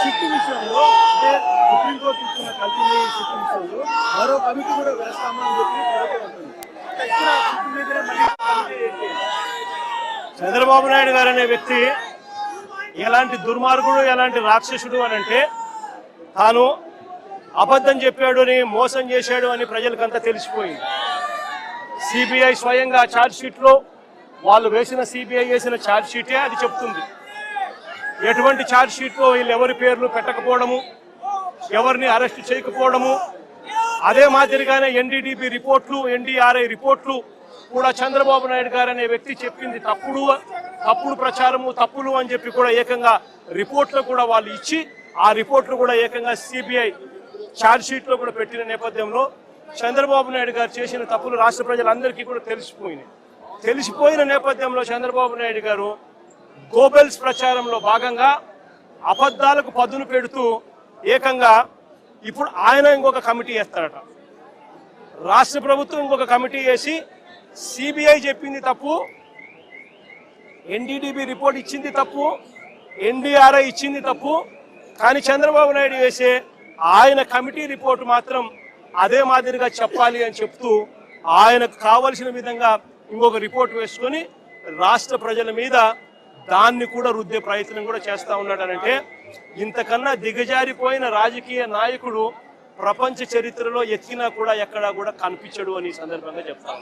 Sit విషయంలో అంటే supreme court ఇచ్చిన సిట్టు విషయంలో మరో కమిటీ కూడా వేస్తామని చెప్పి ప్రభుత్వం? చంద్రబాబు నాయుడు గారు అనే వ్యక్తి ఎలాంటి దుర్మార్గుడు ఎలాంటి రాక్షసుడు అని అంటే తాను అబద్ధం చెప్పాడు అని మోసం చేశాడు అని ప్రజలకంతా తెలిసిపోయింది. సిబిఐ స్వయంగా ఛార్జ్ షీట్లో వాళ్ళు వేసిన సిబిఐ వేసిన ఛార్జ్ షీటే అది చెప్తుంది. ఎటువంటి ఛార్జ్ షీట్లో వీళ్ళు ఎవరి పేర్లు పెట్టకపోవడము ఎవరిని అరెస్ట్ చేయకపోవడము అదే మాదిరిగానే ఎన్డీడీబీ రిపోర్ట్లు ఎన్డీఆర్ఐ రిపోర్ట్లు కూడా చంద్రబాబు నాయుడు గారు అనే వ్యక్తి చెప్పింది తప్పుడు తప్పుడు ప్రచారము తప్పులు అని చెప్పి కూడా ఏకంగా రిపోర్ట్లు కూడా వాళ్ళు ఇచ్చి ఆ రిపోర్ట్లు కూడా ఏకంగా సిబిఐ ఛార్జ్ షీట్లో కూడా పెట్టిన నేపథ్యంలో చంద్రబాబు నాయుడు గారు చేసిన తప్పులు రాష్ట్ర ప్రజలందరికీ కూడా తెలిసిపోయినాయి. తెలిసిపోయిన నేపథ్యంలో చంద్రబాబు నాయుడు గారు గోబెల్స్ ప్రచారంలో భాగంగా అబద్ధాలకు పదును పెడుతూ ఏకంగా ఇప్పుడు ఆయన ఇంకొక కమిటీ వేస్తారట. రాష్ట్ర ప్రభుత్వం ఇంకొక కమిటీ వేసి సిబిఐ చెప్పింది తప్పు ఎన్డీడీబీ రిపోర్ట్ ఇచ్చింది తప్పు ఎన్డీఆర్ఐ ఇచ్చింది తప్పు కానీ చంద్రబాబు నాయుడు వేసే ఆయన కమిటీ రిపోర్ట్ మాత్రం అదే మాదిరిగా చెప్పాలి అని చెప్తూ ఆయనకు కావలసిన విధంగా ఇంకొక రిపోర్ట్ వేసుకొని రాష్ట్ర ప్రజల మీద దాన్ని కూడా రుద్దే ప్రయత్నం కూడా చేస్తూ ఉన్నాడనంటే ఇంతకన్నా దిగజారిపోయిన రాజకీయ నాయకుడు ప్రపంచ చరిత్రలో ఎత్తినా కూడా ఎక్కడా కూడా కనిపించడు అని సందర్భంగా చెప్తాను